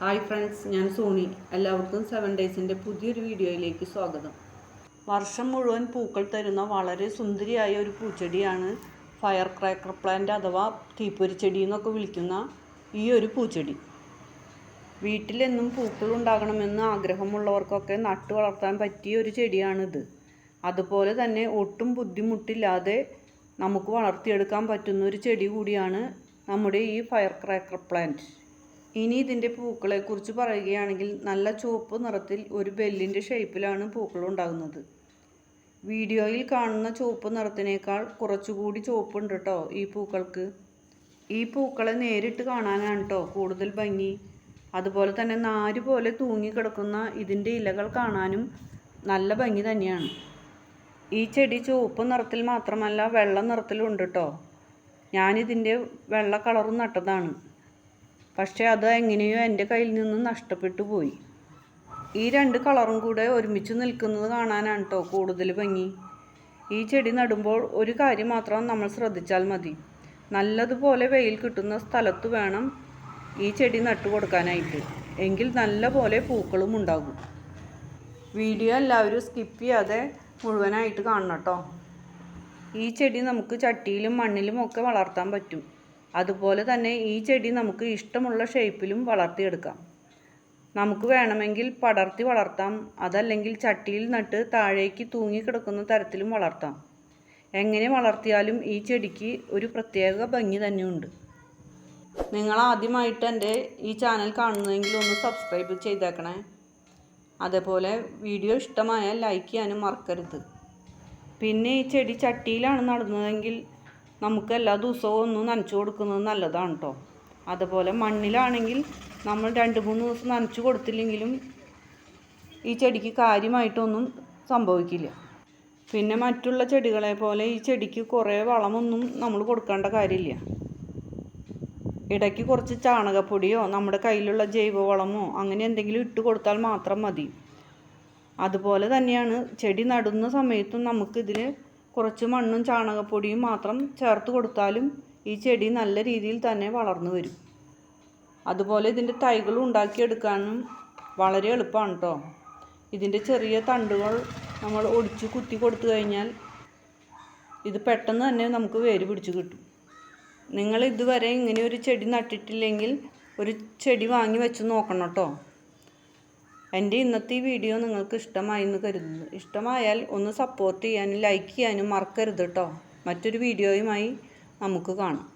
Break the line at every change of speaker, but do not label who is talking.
Hi friends ഞാൻ സോണി. എല്ലാവർക്കും seven ഡേയ്സിന്റെ പുതിയൊരു വീഡിയോയിലേക്ക് സ്വാഗതം. വർഷം മുഴുവൻ പൂക്കൾ തരുന്ന വളരെ സുന്ദരിയായ ഒരു പൂച്ചെടിയാണ് ഫയർ ക്രാക്കർ പ്ലാന്റ് അഥവാ തീപ്പൊരി ചെടി എന്നൊക്കെ വിളിക്കുന്ന ഈ ഒരു പൂച്ചെടി. വീട്ടിലെന്നും പൂക്കൾ ഉണ്ടാകണമെന്ന് ആഗ്രഹമുള്ളവർക്കൊക്കെ നട്ടു വളർത്താൻ പറ്റിയ ഒരു ചെടിയാണിത്. അതുപോലെ തന്നെ ഒട്ടും ബുദ്ധിമുട്ടില്ലാതെ നമുക്ക് വളർത്തിയെടുക്കാൻ പറ്റുന്ന ഒരു ചെടി കൂടിയാണ് നമ്മുടെ ഈ ഫയർ ക്രാക്കർ പ്ലാന്റ് ഇനി ഇതിന്റെ പൂക്കളെക്കുറിച്ച് പറയുകയാണെങ്കിൽ നല്ല ചുവപ്പ് നിറത്തിൽ ഒരു ബെല്ലിന്റെ ഷേപ്പിലാണ് പൂക്കൾ ഉണ്ടാകുന്നത്. വീഡിയോയിൽ കാണുന്ന ചുവപ്പ് നിറത്തിനേക്കാൾ കുറച്ചുകൂടി ചുവപ്പുണ്ട് കേട്ടോ ഈ പൂക്കൾക്ക്. ഈ പൂക്കളെ നേരിട്ട് കാണാനാണ് കേട്ടോ കൂടുതൽ ഭംഗി. അതുപോലെ തന്നെ നാര് പോലെ തൂങ്ങിക്കിടക്കുന്ന ഇതിന്റെ ഇലകൾ കാണാനും നല്ല ഭംഗി തന്നെയാണ്. ഈ ചെടി ചുവപ്പ് നിറത്തിൽ മാത്രമല്ല വെള്ള നിറത്തിലും ഉണ്ട് കേട്ടോ ഞാനിതിന്റെ വെള്ള കളറും നട്ടതാണ്. പക്ഷേ അത് എങ്ങനെയോ എന്റെ കയ്യിൽ നിന്ന് നഷ്ടപ്പെട്ടു പോയി. ഈ രണ്ട് കളറും കൂടെ ഒരുമിച്ച് നിൽക്കുന്നത് കാണാനാണ് കേട്ടോ കൂടുതൽ ഭംഗി. ഈ ചെടി നടുമ്പോൾ ഒരു കാര്യം മാത്രം നമ്മൾ ശ്രദ്ധിച്ചാൽ മതി. നല്ലതുപോലെ വെയിൽ കിട്ടുന്ന സ്ഥലത്ത് വേണം ഈ ചെടി നട്ടു കൊടുക്കാനായിട്ട്. എങ്കിൽ നല്ല പോലെ പൂക്കളും ഉണ്ടാകും. വീഡിയോ എല്ലാവരും സ്കിപ്പ് ചെയ്യാതെ മുഴുവനായിട്ട് കാണണം കേട്ടോ ഈ ചെടി നമുക്ക് ചട്ടിയിലും മണ്ണിലും ഒക്കെ വളർത്താൻ പറ്റും. അതുപോലെ തന്നെ ഈ ചെടി നമുക്ക് ഇഷ്ടമുള്ള ഷേപ്പിലും വളർത്തിയെടുക്കാം. നമുക്ക് വേണമെങ്കിൽ പടർത്തി വളർത്താം. അതല്ലെങ്കിൽ ചട്ടിയിൽ നട്ട് താഴേക്ക് തൂങ്ങി കിടക്കുന്ന തരത്തിലും വളർത്താം. എങ്ങനെ വളർത്തിയാലും ഈ ചെടിക്ക് ഒരു പ്രത്യേക ഭംഗി തന്നെയുണ്ട്. നിങ്ങൾ ആദ്യമായിട്ട് എന്റെ ഈ ചാനൽ കാണുന്നതെങ്കിൽ ഒന്ന് സബ്സ്ക്രൈബ് ചെയ്തേക്കണേ. അതേപോലെ വീഡിയോ ഇഷ്ടമായാൽ ലൈക്ക് ചെയ്യാനും മറക്കരുത്. പിന്നെ ഈ ചെടി ചട്ടിയിലാണ് നടുന്നതെങ്കിൽ നമുക്ക് എല്ലാ ദിവസവും ഒന്ന് നനച്ചു കൊടുക്കുന്നത് നല്ലതാണ് കേട്ടോ അതുപോലെ മണ്ണിലാണെങ്കിൽ നമ്മൾ രണ്ട് മൂന്ന് ദിവസം നനച്ചു കൊടുത്തില്ലെങ്കിലും ഈ ചെടിക്ക് കാര്യമായിട്ടൊന്നും സംഭവിക്കില്ല. പിന്നെ മറ്റുള്ള ചെടികളെ പോലെ ഈ ചെടിക്ക് കുറേ വളമൊന്നും നമ്മൾ കൊടുക്കേണ്ട കാര്യമില്ല. ഇടയ്ക്ക് കുറച്ച് ചാണകപ്പൊടിയോ നമ്മുടെ കയ്യിലുള്ള ജൈവവളമോ അങ്ങനെ എന്തെങ്കിലും ഇട്ട് കൊടുത്താൽ മാത്രം മതി. അതുപോലെ തന്നെയാണ് ചെടി നടുന്ന സമയത്തും നമുക്കിതിൽ കുറച്ച് മണ്ണും ചാണകപ്പൊടിയും മാത്രം ചേർത്ത് കൊടുത്താലും ഈ ചെടി നല്ല രീതിയിൽ തന്നെ വളർന്നു വരും. അതുപോലെ ഇതിന്റെ തൈകൾ ഉണ്ടാക്കിയെടുക്കാനും വളരെ എളുപ്പമാണ് കേട്ടോ ഇതിന്റെ ചെറിയ തണ്ടുകൾ നമ്മൾ ഒടിച്ച് കുത്തി കൊടുത്തു കഴിഞ്ഞാൽ ഇത് പെട്ടെന്ന് തന്നെ നമുക്ക് വേര് പിടിച്ച് കിട്ടും. നിങ്ങൾ ഇതുവരെ ഇങ്ങനെ ഒരു ചെടി നട്ടിട്ടില്ലെങ്കിൽ ഒരു ചെടി വാങ്ങി വെച്ച് നോക്കണം കേട്ടോ എന്റെ ഇന്നത്തെ ഈ വീഡിയോ നിങ്ങൾക്ക് ഇഷ്ടമായി എന്ന് കരുതുന്നു. ഇഷ്ടമായാൽ ഒന്ന് സപ്പോർട്ട് ചെയ്യാനും ലൈക്ക് ചെയ്യാനും മറക്കരുത് കേട്ടോ മറ്റൊരു വീഡിയോയുമായി നമുക്ക് കാണാം.